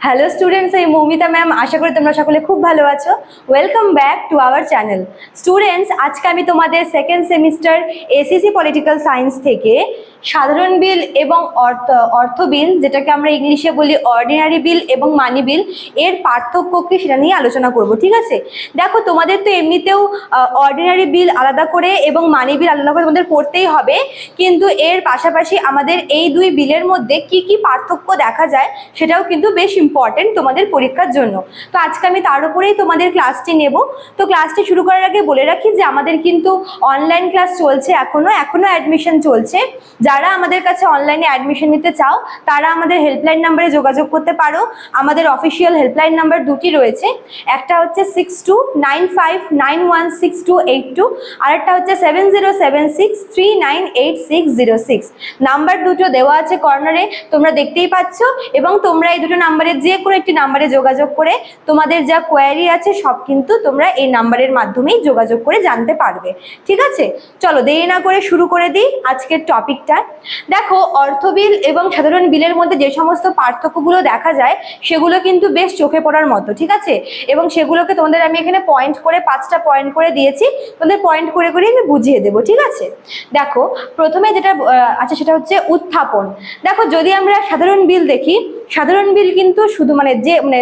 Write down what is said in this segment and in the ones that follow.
Hello students এই Moumita ma'am আশা করি তোমরা সকলে খুব ভালো আছো। Welcome back to our channel students আজকে আমি তোমাদের second semester SEC political science থেকে সাধারণ বিল এবং অর্থ অর্থ বিল, যেটাকে আমরা ইংলিশে বলি অর্ডিনারি বিল এবং মানি বিল এর পার্থক্য কি সেটা নিয়ে আলোচনা করব, ঠিক আছে? দেখো, তোমাদের তো এমনিতেও অর্ডিনারি বিল আলাদা করে এবং মানি বিল আলাদা করে তোমাদের পড়তেই হবে, কিন্তু এর পাশাপাশি আমাদের এই দুই বিলের মধ্যে কি কি পার্থক্য দেখা যায় সেটাও কিন্তু বেশ ইম্পর্টেন্ট তোমাদের পরীক্ষার জন্য। তো আজকে আমি তার উপরেই তোমাদের ক্লাসটি নেব। তো ক্লাসটি শুরু করার আগে বলে রাখি যে আমাদের কিন্তু অনলাইন ক্লাস চলছে এখনও এখনও অ্যাডমিশন চলছে। যারা আমাদের কাছে অনলাইনে অ্যাডমিশন নিতে চাও, তারা আমাদের হেল্পলাইন নাম্বারে যোগাযোগ করতে পারো। আমাদের অফিসিয়াল হেল্পলাইন নাম্বার দুটি রয়েছে। একটা হচ্ছে six two nine five nine one six two eight two আরেকটা হচ্ছে seven zero seven six three nine eight six zero six number দুটো দেওয়া আছে কর্নারে তোমরা দেখতেই পাচ্ছ এবং তোমরা এই দুটো নাম্বারে যে কোনো একটি নাম্বারে যোগাযোগ করে তোমাদের যা কোয়ারি আছে সব কিন্তু তোমরা এই নাম্বারের মাধ্যমেই যোগাযোগ করে জানতে পারবে। ঠিক আছে? চলো দেরি না করে শুরু করে দিই। আজকের টপিকটা দেখো, অর্থ বিল এবং সাধারণ বিলের মধ্যে যে সমস্ত পার্থক্যগুলো দেখা যায়, সেগুলো কিন্তু বেশ চোখে পড়ার মতো, ঠিক আছে? এবং সেগুলোকে তোমাদের আমি এখানে পয়েন্ট করে, পাঁচটা পয়েন্ট করে দিয়েছি। তোমাদের পয়েন্ট করে করে আমি বুঝিয়ে দেবো, ঠিক আছে? দেখো, প্রথমে যেটা আছে সেটা হচ্ছে উত্থাপন। দেখো, যদি আমরা সাধারণ বিল দেখি, সাধারণ বিল কিন্তু শুধু মানে যে মানে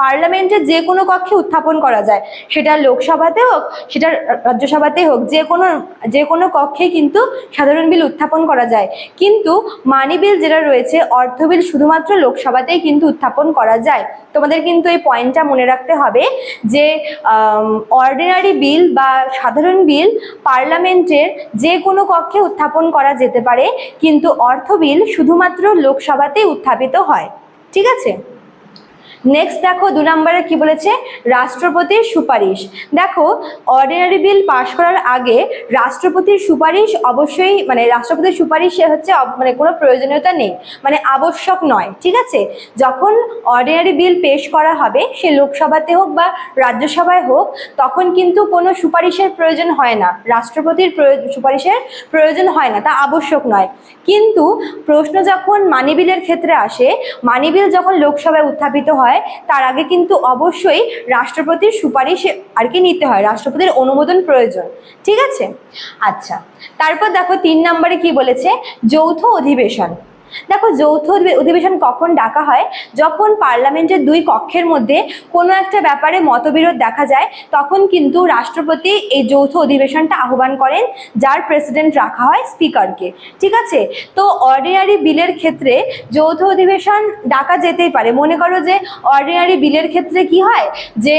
পার্লামেন্টের যে কোনো কক্ষে উত্থাপন করা যায়। সেটা লোকসভাতে হোক, সেটা রাজ্যসভাতে হোক, যে কোনো যে কোনো কক্ষে কিন্তু সাধারণ বিল উত্থাপন করা যায়। কিন্তু মানি বিল যেটা রয়েছে, অর্থ বিল শুধুমাত্র লোকসভাতেই কিন্তু উত্থাপন করা যায়। তোমাদের কিন্তু এই পয়েন্টটা মনে রাখতে হবে যে অর্ডিনারি বিল বা সাধারণ বিল পার্লামেন্টের যে কোনো কক্ষে উত্থাপন করা যেতে পারে, কিন্তু অর্থ বিল শুধুমাত্র লোকসভাতেই উত্থাপিত হয়। ঠিক আছে? নেক্সট দেখো দু নম্বরে কি বলেছে? রাষ্ট্রপতির সুপারিশ। দেখো অর্ডিনারি বিল পাশ করার আগে রাষ্ট্রপতির সুপারিশ অবশ্যই মানে রাষ্ট্রপতির সুপারিশ হচ্ছে মানে কোনো প্রয়োজনীয়তা নেই। মানে আবশ্যক নয়, ঠিক আছে? যখন অর্ডিনারি বিল পেশ করা হবে, সে লোকসভাতে হোক বা রাজ্যসভায় হোক, তখন কিন্তু কোনো সুপারিশের প্রয়োজন হয় না। রাষ্ট্রপতির সুপারিশের প্রয়োজন হয় না, তা আবশ্যক নয়। কিন্তু প্রশ্ন যখন মানি বিলের ক্ষেত্রে আসে মানি বিল যখন লোকসভায় উত্থাপিত হয় তার আগে কিন্তু অবশ্যই রাষ্ট্রপতির সুপারিশ আর কি নিতে হয়, রাষ্ট্রপতির অনুমোদন প্রয়োজন, ঠিক আছে? আচ্ছা তারপর দেখো তিন নম্বরে কি বলেছে? যৌথ অধিবেশন। দেখো, যৌথ অধিবেশন কখন ডাকা হয়? যখন পার্লামেন্টের দুই কক্ষের মধ্যে কোনো একটা ব্যাপারে মতবিরোধ দেখা যায়, তখন কিন্তু রাষ্ট্রপতি এই যৌথ অধিবেশনটা আহ্বান করেন, যার প্রেসিডেন্ট রাখা হয় স্পিকারকে। ঠিক আছে? তো অর্ডিনারি বিলের ক্ষেত্রে যৌথ অধিবেশন ডাকা যেতেই পারে। মনে করো যে, অর্ডিনারি বিলের ক্ষেত্রে কি হয়? যে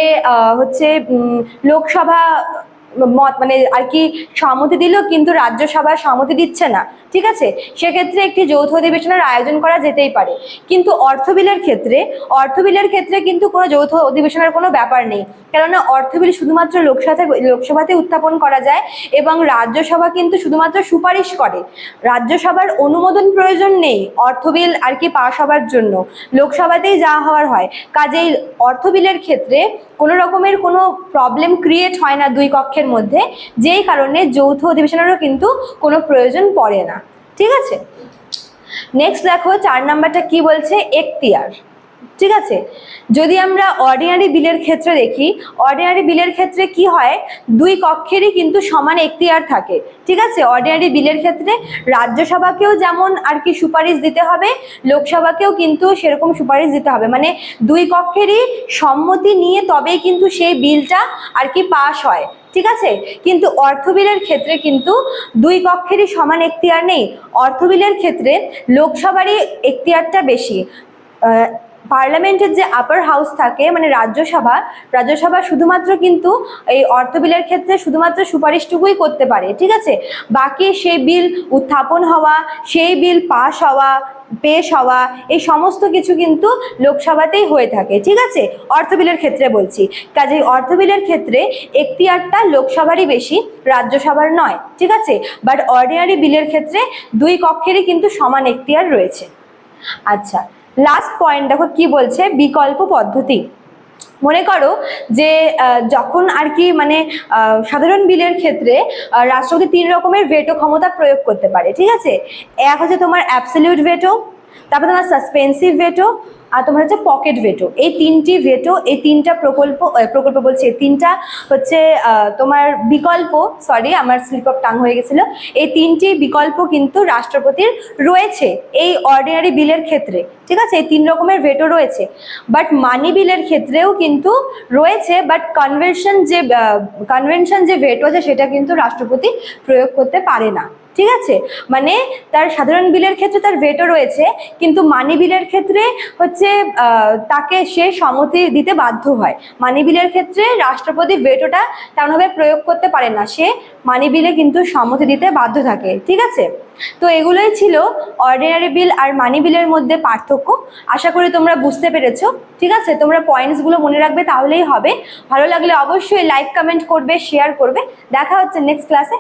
হচ্ছে লোকসভা মত মানে আর কি সম্মতি দিল কিন্তু রাজ্যসভা সম্মতি দিচ্ছে না, ঠিক আছে? সেক্ষেত্রে একটি যৌথ অধিবেশনের আয়োজন করা যেতেই পারে। কিন্তু অর্থ বিলের ক্ষেত্রে, অর্থ বিলের ক্ষেত্রে কিন্তু কোনো যৌথ অধিবেশনের কোনো ব্যাপার নেই। কেননা অর্থ বিল শুধুমাত্র লোকসভাতে লোকসভাতে উত্থাপন করা যায় এবং রাজ্যসভা কিন্তু শুধুমাত্র সুপারিশ করে। রাজ্যসভার অনুমোদন প্রয়োজন নেই অর্থ বিল আর কি পাশ হবার জন্য। লোকসভাতেই যা হওয়ার হয়। কাজেই অর্থ বিলের ক্ষেত্রে কোনো রকমের কোনো প্রবলেম ক্রিয়েট হয় না দুই কক্ষের মধ্যে যেই কারণে যৌথ অধিবেশনেরও কিন্তু কোনো প্রয়োজন পড়ে না। ঠিক আছে? নেক্সট দেখো, চার নাম্বারটা কি বলছে? এখতিয়ার। ঠিক আছে? যদি আমরা অর্ডিনারি বিলের ক্ষেত্রে দেখি অর্ডিনারি বিলের ক্ষেত্রে কি হয়? দুই কক্ষেরই কিন্তু সমান এখতিয়ার থাকে। ঠিক আছে? অর্ডিনারি বিলের ক্ষেত্রে রাজ্যসভাকেও যেমন আর কি সুপারিশ দিতে হবে, লোকসভাকেও কিন্তু সেরকম সুপারিশ দিতে হবে। মানে দুই কক্ষেরই সম্মতি নিয়ে তবেই কিন্তু সেই বিলটা আর কি পাশ হয়। ঠিক আছে? কিন্তু অর্থ বিলের ক্ষেত্রে কিন্তু দুই কক্ষেরই সমান এখতিয়ার নেই। অর্থ বিলের ক্ষেত্রে লোকসভারই এখতিয়ারটা বেশি। পার্লামেন্টের যে আপার হাউস থাকে মানে রাজ্যসভা রাজ্যসভা শুধুমাত্র কিন্তু এই অর্থ বিলের ক্ষেত্রে শুধুমাত্র সুপারিশটুকুই করতে পারে, ঠিক আছে? বাকি সেই বিল উত্থাপন হওয়া, সেই বিল পাশ হওয়া পেশ হওয়া, এই সমস্ত কিছু কিন্তু লোকসভাতেই হয়ে থাকে, ঠিক আছে? অর্থ বিলের ক্ষেত্রে বলছি। কাজেই অর্থ বিলের ক্ষেত্রে এখতিয়ারটা লোকসভারই বেশি, রাজ্যসভার নয়, ঠিক আছে? বাট অর্ডিনারি বিলের ক্ষেত্রে দুই কক্ষেরই কিন্তু সমান এখতিয়ার রয়েছে। আচ্ছা লাস্ট পয়েন্ট দেখো কি বলছে? বিকল্প পদ্ধতি। মনে করো যে যখন আর কি মানে সাধারণ বিলের ক্ষেত্রে রাষ্ট্রপতি তিন রকমের ভেটো ক্ষমতা প্রয়োগ করতে পারে, ঠিক আছে? এক হচ্ছে তোমার অ্যাবসলিউট ভেটো তারপর তোমার সাসপেন্সিভ ভেটো আর তোমার হচ্ছে পকেট ভেটো এই তিনটি ভেটো এই তিনটা প্রকল্প প্রকল্প বলছি তিনটা হচ্ছে তোমার বিকল্প সরি আমার স্লিপ অফ টাং হয়ে গেছিল। এই তিনটি বিকল্প কিন্তু রাষ্ট্রপতির রয়েছে এই অর্ডিনারি বিলের ক্ষেত্রে। ঠিক আছে? এই তিন রকমের ভেটো রয়েছে। বাট মানি বিলের ক্ষেত্রেও কিন্তু রয়েছে বাট কনভেনশন যে কনভেনশন যে ভেটো আছে, সেটা কিন্তু রাষ্ট্রপতি প্রয়োগ করতে পারে না। ঠিক আছে? মানে তার সাধারণ বিলের ক্ষেত্রে তার ভেটো রয়েছে, কিন্তু মানি বিলের ক্ষেত্রে হচ্ছে আহ, তাকে সে সম্মতি দিতে বাধ্য হয়। মানি বিলের ক্ষেত্রে রাষ্ট্রপতি ভেটোটা তেমনভাবে প্রয়োগ করতে পারে না। সে মানি বিলে কিন্তু সম্মতি দিতে বাধ্য থাকে ঠিক আছে? তো এগুলোই ছিল অর্ডিনারি বিল আর মানি বিলের মধ্যে পার্থক্য। আশা করি তোমরা বুঝতে পেরেছ ঠিক আছে? তোমরা পয়েন্টসগুলো মনে রাখবে তাহলেই হবে। ভালো লাগলে অবশ্যই লাইক কমেন্ট করবে শেয়ার করবে। দেখা হচ্ছে নেক্সট ক্লাসে